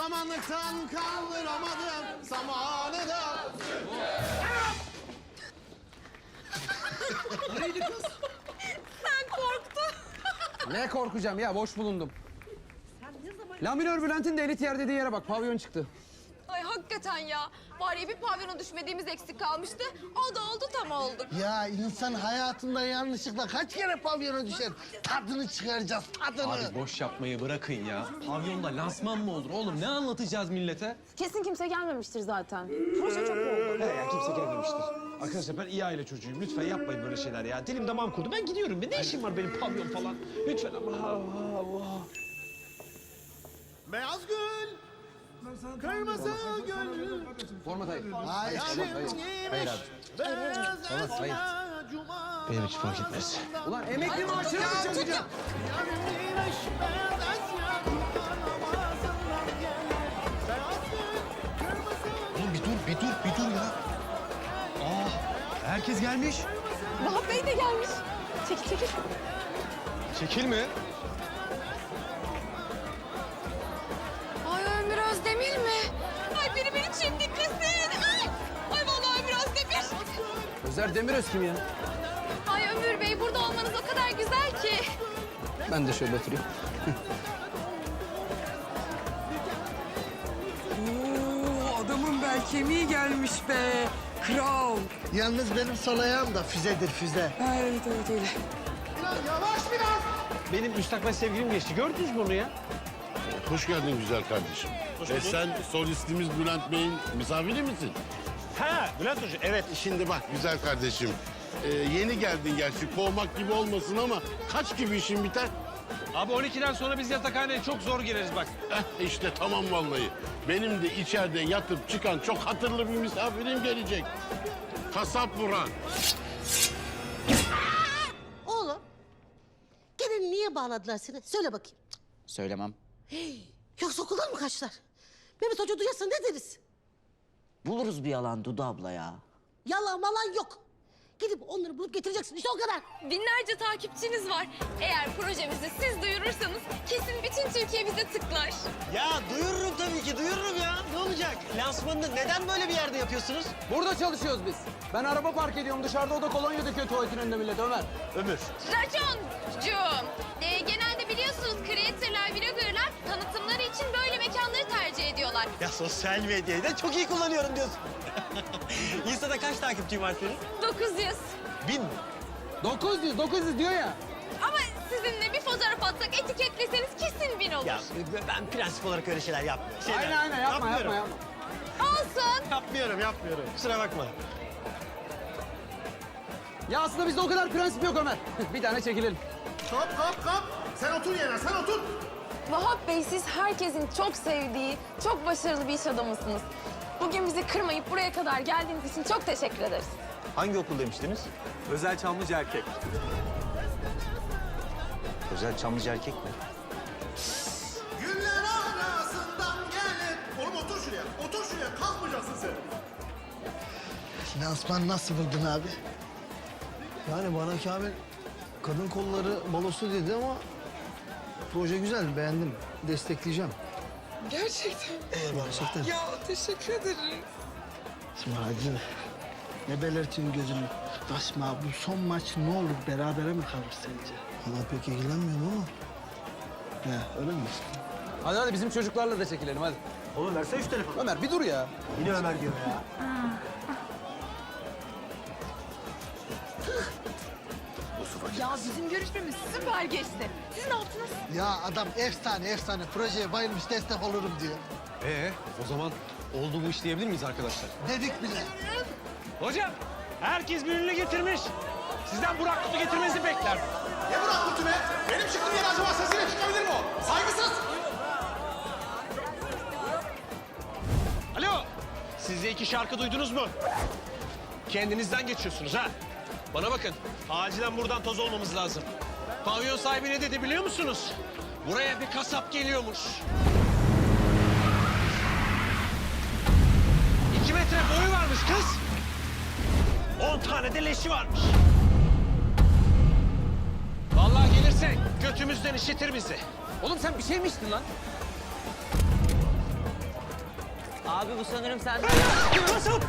Samanlıktan kaldıramadım zamanı da. Sen korktun. Ne korkacağım ya boş bulundum. Laminör Bülent'in de elit yer dediği yere bak pavyon çıktı. Hakikaten ya. Var ya bir pavyona düşmediğimiz eksik kalmıştı. O da oldu tam olduk. Ya insan hayatında yanlışlıkla kaç kere pavyona düşer? Tadını çıkaracağız, tadını. Abi boş yapmayı bırakın ya. Pavyonda lansman mı olur oğlum? Ne anlatacağız millete? Kesin kimse gelmemiştir zaten. Proje çok oldu. He ya kimse gelmemiştir. Arkadaşlar ben iyi aile çocuğuyum. Lütfen yapmayın böyle şeyler ya. Dilim damağım kurdu. Ben gidiyorum. Ne işim var benim pavyon falan? Lütfen ama. Allah Allah. Beyaz gül, kırmızı gül. Format hayır. Hayır. Hayır. Hayır abi. Beyaz hayır. Benim hiç fark etmez. Ulan emekli maaşını mı kırmızı Oğlum bir dur, bir dur, bir dur ya. Aa, herkes gelmiş. Vahap Bey de gelmiş. Çekil çekil. Çekil mi? Özer Demiröz kim ya? Ay Ömür Bey burada olmanız o kadar güzel ki. Ben de şöyle oturayım. Oo, adamın bel kemiği gelmiş be. Kral. Yalnız benim sol ayağım da füzedir füze. Ha, evet evet öyle. Benim müstakbel sevgilim geçti. Gördünüz mü onu ya? Hoş geldin güzel kardeşim. E sen solistimiz Bülent Bey'in misafiri misin? Ha, Bülent Hoca. Evet. Şimdi bak güzel kardeşim. e, yeni geldin gerçi kovmak gibi olmasın ama kaç gibi işin biter? Abi 12'den sonra biz yatakhaneye çok zor gireriz bak. Eh işte tamam vallahi. Benim de içeride yatıp çıkan çok hatırlı bir misafirim gelecek. Kasap Burhan. Oğlum. Gene niye bağladılar seni? Söyle bakayım. Söylemem. Yoksa okuldan mı kaçtılar? Mehmet Hoca duyarsa ne deriz? Buluruz bir yalan Dudu abla ya. Yalan malan yok. Gidip onları bulup getireceksin işte o kadar. Binlerce takipçiniz var. Eğer projemizi siz duyurursanız kesin bütün Türkiye bize tıklar. Ya duyururum tabii ki duyururum ya. Ne olacak? Lansmanını neden böyle bir yerde yapıyorsunuz? Burada çalışıyoruz biz. Ben araba park ediyorum dışarıda o da kolonya döküyor tuvaletin önünde millet Ömer. Ömür. Raconcuğum, e, genelde biliyorsunuz creatorlar, vloggerlar tanıtımları için böyle ediyorlar. Ya sosyal medyayı da çok iyi kullanıyorum diyorsun. Insta'da kaç takipçin var senin? 900. Bin mi? 900 900 diyor ya. Ama sizinle bir fotoğraf atsak, etiketleseniz kesin bin olur. Ya ben prensip olarak öyle şeyler yapmıyorum. Şeyler- Aynen aynen yapma yapma Yapmıyorum. yapma. Olsun. Yapmıyorum, yapmıyorum. Kusura bakma. Ya aslında bizde o kadar prensip yok Ömer. bir tane çekilelim. Kap kap kap. Sen otur yerine sen otur. Vahap Bey siz herkesin çok sevdiği, çok başarılı bir iş adamısınız. Bugün bizi kırmayıp buraya kadar geldiğiniz için çok teşekkür ederiz. Hangi okul demiştiniz? Özel Çamlıca erkek. Özel Çamlıca erkek mi? Güller arasından gelip. Oğlum otur şuraya. Otur şuraya. Kalkmayacaksın sen. Lansman nasıl buldun abi? Yani bana Kamil kadın kolları balosu dedi ama proje güzel, beğendim. Destekleyeceğim. Gerçekten. Gerçekten. Ya teşekkür ederim. İsmail'cim ne belirtin gözünü? Basma bu son maç ne olur berabere mi kalır sence? Valla pek ilgilenmiyorum ama. He öyle mi? Hadi hadi bizim çocuklarla da çekilelim hadi. Oğlum versene şu telefonu. Ömer bir dur ya. Yine Ömer diyor ya. Ya bizim görüşmemiz süper geçti. Siz ne yaptınız? Ya adam efsane efsane projeye bayılmış destek olurum diyor. Ee, o zaman oldu bu iş diyebilir miyiz arkadaşlar? Dedik bile. Hocam, herkes bir ünlü getirmiş. Sizden Burak Kutlu getirmenizi bekler. Ne Burak Kurtu be? Benim çıktığım yere acaba sesiyle çıkabilir mi o? Saygısız. Alo, siz de iki şarkı duydunuz mu? Kendinizden geçiyorsunuz ha. Bana bakın, acilen buradan toz olmamız lazım. Pavyon sahibi ne dedi biliyor musunuz? Buraya bir kasap geliyormuş. İki metre boyu varmış kız. On tane de leşi varmış. Vallahi gelirse götümüzden işitir bizi. Oğlum sen bir şey mi içtin lan? Abi bu sanırım sen... Kasap!